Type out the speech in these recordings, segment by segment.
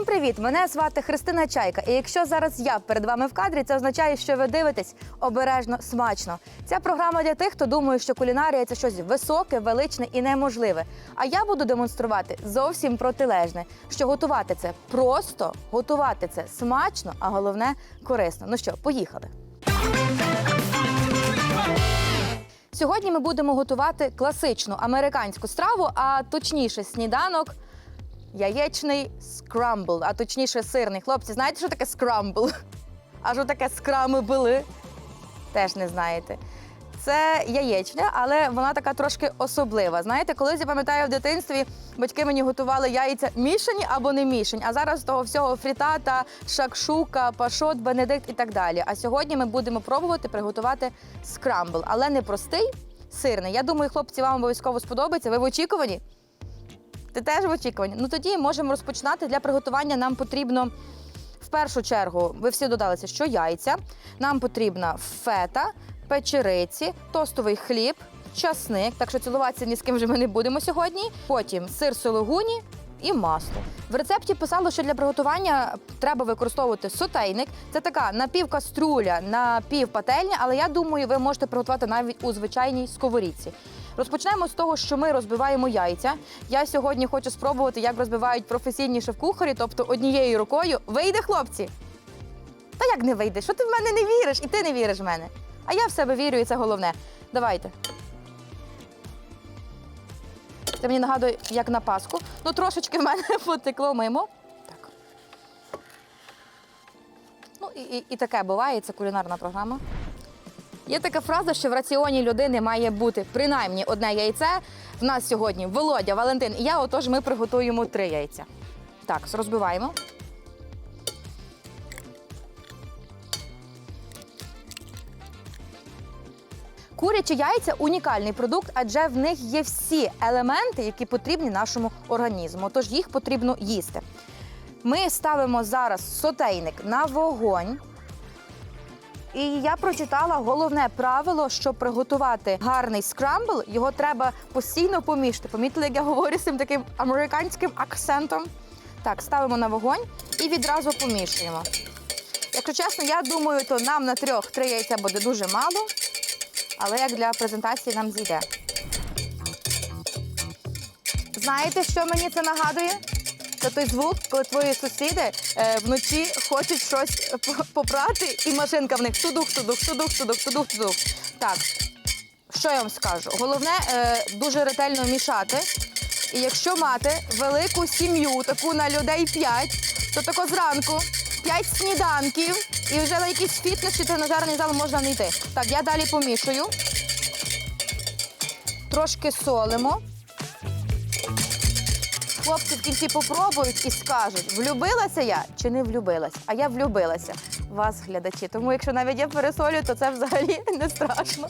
Всім привіт! Мене звати Христина Чайка. І якщо зараз я перед вами в кадрі, це означає, що ви дивитесь обережно смачно. Ця програма для тих, хто думає, що кулінарія це щось високе, величне і неможливе. А я буду демонструвати зовсім протилежне, що готувати це просто, готувати це смачно, а головне корисно. Ну що, поїхали. Сьогодні ми будемо готувати класичну американську страву, а точніше сніданок яєчний скрамбл, а точніше сирний. Хлопці, знаєте, що таке скрамбл? А що таке скрамбли? Теж не знаєте. Це яєчня, але вона така трошки особлива. Знаєте, колись я пам'ятаю в дитинстві батьки мені готували яйця мішані або не мішані, а зараз того всього фрітата, шакшука, пашот, бенедикт і так далі. А сьогодні ми будемо пробувати приготувати скрамбл, але не простий, сирний. Я думаю, хлопці, вам обов'язково сподобається. Ви в очікуванні? Ти теж в очікуванні? Ну тоді можемо розпочинати. Для приготування нам потрібно в першу чергу, ви всі додалися, що яйця. Нам потрібна фета, печериці, тостовий хліб, часник. Так що цілуватися ні з ким вже ми не будемо сьогодні. Потім сир сологуні. І масло. В рецепті писало, що для приготування треба використовувати сотейник. Це така напівкаструля, напівпательня, але я думаю, ви можете приготувати навіть у звичайній сковорідці. Розпочнемо з того, що ми розбиваємо яйця. Я сьогодні хочу спробувати, як розбивають професійні шеф-кухарі, тобто однією рукою. Вийде, хлопці? Та як не вийде? Що ти в мене не віриш? І ти не віриш в мене. А я в себе вірю, і це головне. Давайте. Це мені нагадує, як на Пасху. Ну, трошечки в мене потекло мимо. Так. Ну, і, і, і таке буває, це кулінарна програма. Є така фраза, що в раціоні людини має бути принаймні одне яйце. В нас сьогодні Володя, Валентин і я, отож ми приготуємо три яйця. Так, розбиваємо. Курячі яйця унікальний продукт, адже в них є всі елементи, які потрібні нашому організму. Тож їх потрібно їсти. Ми ставимо зараз сотейник на вогонь. І я прочитала головне правило, щоб приготувати гарний скрамбл, його треба постійно помішати. Помітили, як я говорю з цим таким американським акцентом? Так, ставимо на вогонь і відразу помішуємо. Якщо чесно, я думаю, то нам на трьох три яйця буде дуже мало, але як для презентації нам зійде. Знаєте, що мені це нагадує? Це той звук, коли твої сусіди е, вночі хочуть щось попрати, і машинка в них тудух, тудух, тудух, тудух, тудух, тудух. Так, що я вам скажу? Головне е, дуже ретельно мішати. І якщо мати велику сім'ю, таку на людей 5, то тако зранку 5 сніданків, і вже на якийсь фітнес чи тренажерний зал можна не йти. Так, я далі помішую. Трошки солимо. Хлопці в кінці попробують і скажуть, влюбилася я чи не влюбилась. А я влюбилася вас, глядачі. Тому якщо навіть я пересолю, то це взагалі не страшно.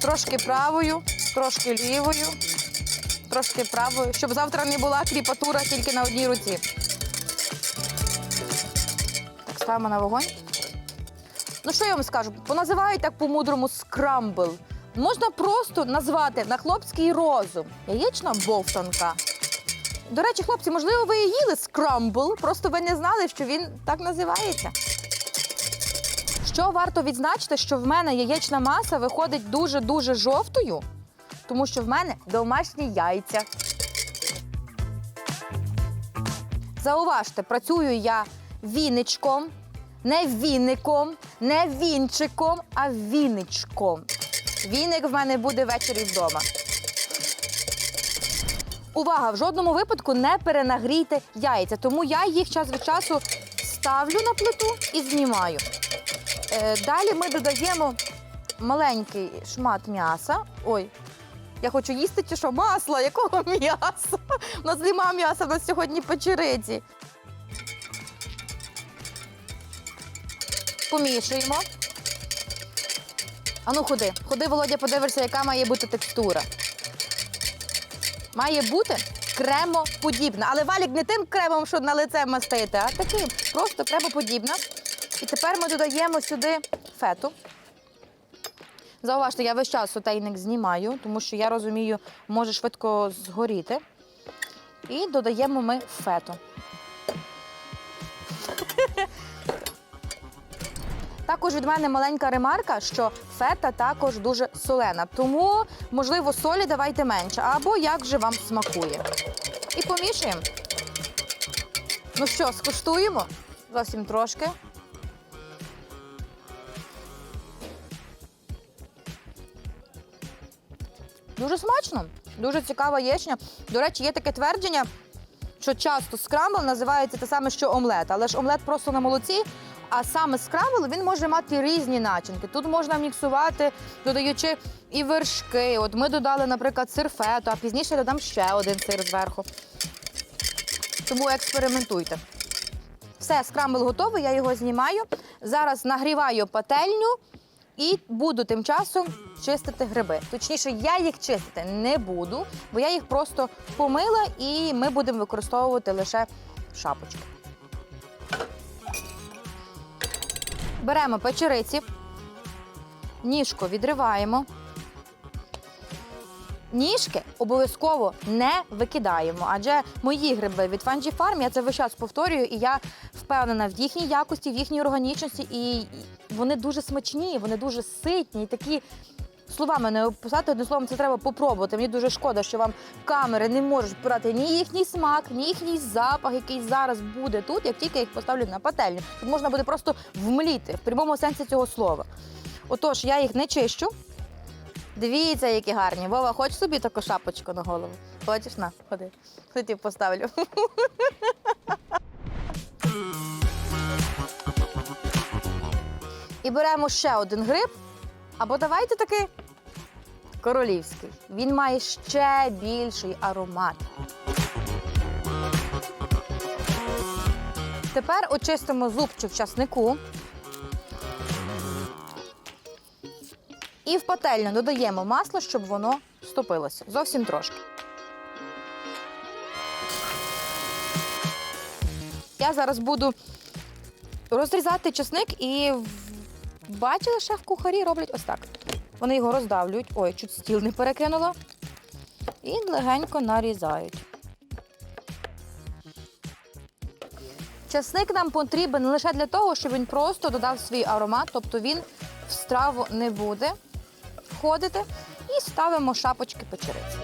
Трошки правою, трошки лівою, трошки правою, щоб завтра не була кріпатура тільки на одній руці. Так, ставимо на вогонь. Ну, що я вам скажу? Поназивають так по-мудрому скрамбл. Можна просто назвати на хлопський розум. Яєчна бовтанка. До речі, хлопці, можливо, ви і їли скрамбл, просто ви не знали, що він так називається. Що варто відзначити, що в мене яєчна маса виходить дуже-дуже жовтою, тому що в мене домашні яйця. Зауважте, працюю я віничком, не віником, не вінчиком, а віничком. Віник в мене буде ввечері вдома. Увага! В жодному випадку не перенагрійте яйця, тому я їх час від часу ставлю на плиту і знімаю. Е, далі ми додаємо маленький шмат м'яса. Ой, я хочу їсти чи що? Масло, якого м'яса? У нас нема м'яса, у нас сьогодні печериці. Помішуємо. Ану, ходи. Ходи, Володя, подивишся, яка має бути текстура. Має бути кремоподібна. Але валік не тим кремом, що на лице мастити, а таким. Просто кремоподібна. І тепер ми додаємо сюди фету. Зауважте, я весь час сотейник знімаю, тому що я розумію, може швидко згоріти. І додаємо ми фету. Також від мене маленька ремарка, що фета також дуже солена. Тому, можливо, солі давайте менше, або як же вам смакує. І помішуємо. Ну що, скуштуємо? Зовсім трошки. Дуже смачно, дуже цікава ячня. До речі, є таке твердження, що часто скрамбл називається те саме, що омлет, але ж омлет просто на молоці. А саме скрамбл він може мати різні начинки. Тут можна міксувати, додаючи і вершки. От ми додали, наприклад, сир фету, а пізніше додам ще один сир зверху. Тому експериментуйте. Все, скрамбл готовий, я його знімаю. Зараз нагріваю пательню і буду тим часом чистити гриби. Точніше, я їх чистити не буду, бо я їх просто помила і ми будемо використовувати лише шапочки. Беремо печериці, ніжку відриваємо. Ніжки обов'язково не викидаємо, адже мої гриби від Фанджі Farm, я це весь час повторюю, і я впевнена в їхній якості, в їхній органічності, і вони дуже смачні, вони дуже ситні, і такі словами не описати одним словом, це треба попробувати. Мені дуже шкода, що вам камери не можуть впирати ні їхній смак, ні їхній запах, який зараз буде тут, як тільки їх поставлю на пательню. Тут можна буде просто вмліти в прямому сенсі цього слова. Отож, я їх не чищу. Дивіться, які гарні. Вова, хочеш собі таку шапочку на голову? Хочеш на, ходи. Хотів поставлю. І беремо ще один гриб. Або давайте таки королівський. Він має ще більший аромат. Тепер очистимо зубчик часнику. І в пательню додаємо масло, щоб воно стопилося. Зовсім трошки. Я зараз буду розрізати чесник і бачили, шеф-кухарі роблять ось так. Вони його роздавлюють. Ой, чуть стіл не перекинула. І легенько нарізають. Часник нам потрібен лише для того, щоб він просто додав свій аромат, тобто він в страву не буде входити. І ставимо шапочки печериці.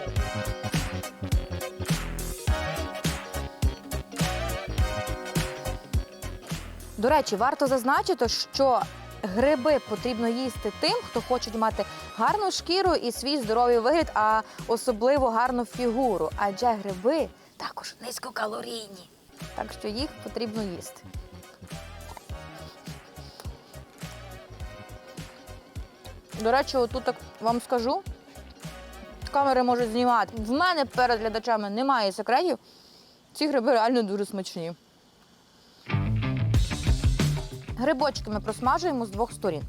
До речі, варто зазначити, що гриби потрібно їсти тим, хто хоче мати гарну шкіру і свій здоровий вигляд, а особливо гарну фігуру. Адже гриби також низькокалорійні. Так що їх потрібно їсти. До речі, отут так вам скажу. Камери можуть знімати. В мене перед глядачами немає секретів. Ці гриби реально дуже смачні. Грибочки ми просмажуємо з двох сторін.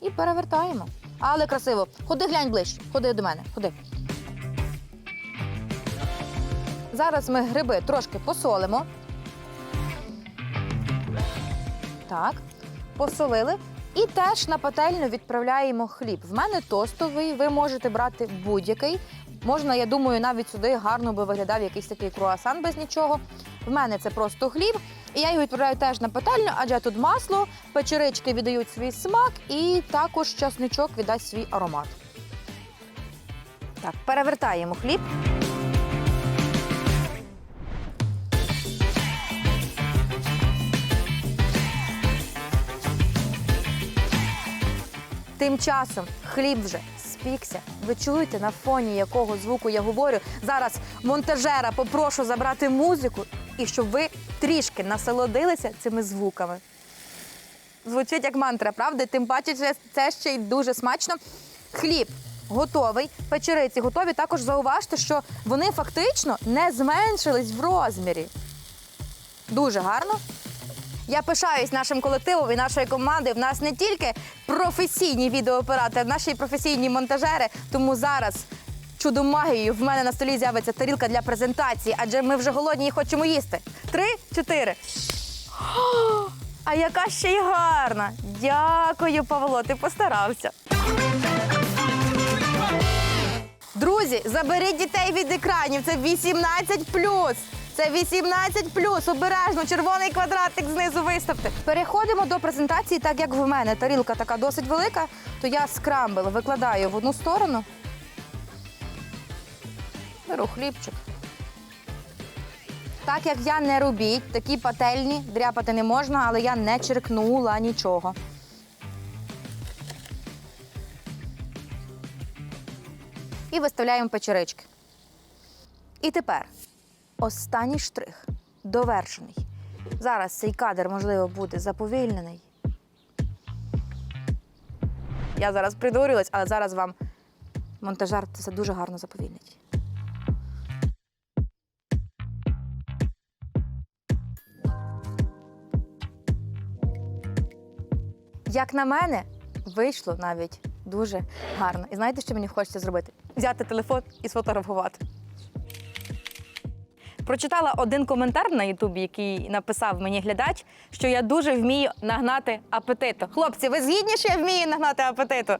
І перевертаємо. Але красиво. Ходи глянь ближче. Ходи до мене. Ходи. Зараз ми гриби трошки посолимо. Так, посолили. І теж на пательню відправляємо хліб. В мене тостовий, ви можете брати будь-який. Можна, я думаю, навіть сюди гарно би виглядав якийсь такий круасан без нічого. В мене це просто хліб. І я його відправляю теж на пательню, адже тут масло, печерички віддають свій смак, і також часничок віддасть свій аромат. Так, перевертаємо хліб. Тим часом хліб вже спікся. Ви чуєте, на фоні якого звуку я говорю. Зараз монтажера попрошу забрати музику і щоб ви трішки насолодилися цими звуками. Звучить як мантра, правда? Тим паче, це- ще й дуже смачно. Хліб готовий, печериці готові. Також зауважте, що вони фактично не зменшились в розмірі. Дуже гарно. Я пишаюсь нашим колективом і нашою командою. В нас не тільки професійні відеооператори, ще й професійні монтажери. Тому зараз чудо магією в мене на столі з'явиться тарілка для презентації, адже ми вже голодні і хочемо їсти. Три, чотири. А яка ще й гарна! Дякую, Павло, ти постарався. Друзі, заберіть дітей від екранів. Це 18 Це 18 плюс. Обережно, червоний квадратик знизу виставте. Переходимо до презентації, так як в мене тарілка така досить велика, то я скрамбл викладаю в одну сторону. Беру хлібчик. Так як я не робіть, такі пательні дряпати не можна, але я не черкнула нічого. І виставляємо печерички. І тепер останній штрих довершений. Зараз цей кадр, можливо, буде заповільнений. Я зараз придурювалась, але зараз вам монтажер це дуже гарно заповільнить. Як на мене, вийшло навіть дуже гарно. І знаєте, що мені хочеться зробити? Взяти телефон і сфотографувати. Прочитала один коментар на Ютубі, який написав мені глядач, що я дуже вмію нагнати апетиту. Хлопці, ви згідні, що я вмію нагнати апетиту?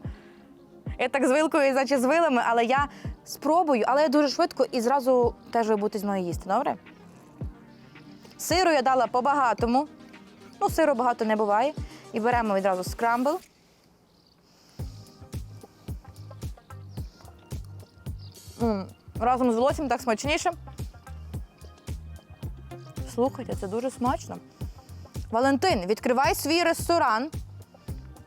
Я так з вилкою, значить, з вилами, але я спробую, але я дуже швидко і зразу теж ви будете зі мною їсти, добре? Сиру я дала по-багатому. Ну, сиру багато не буває. І беремо відразу скрамбл. Разом з волоссям так смачніше. Слухайте, це дуже смачно. Валентин, відкривай свій ресторан.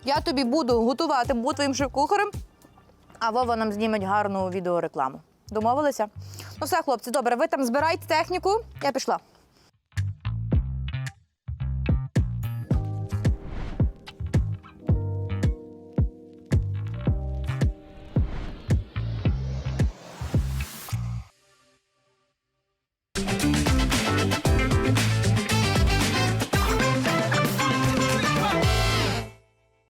Я тобі буду готувати, буду твоїм шеф-кухарем, а Вова нам зніметь гарну відеорекламу. Домовилися? Ну все, хлопці, добре, ви там збирайте техніку, я пішла.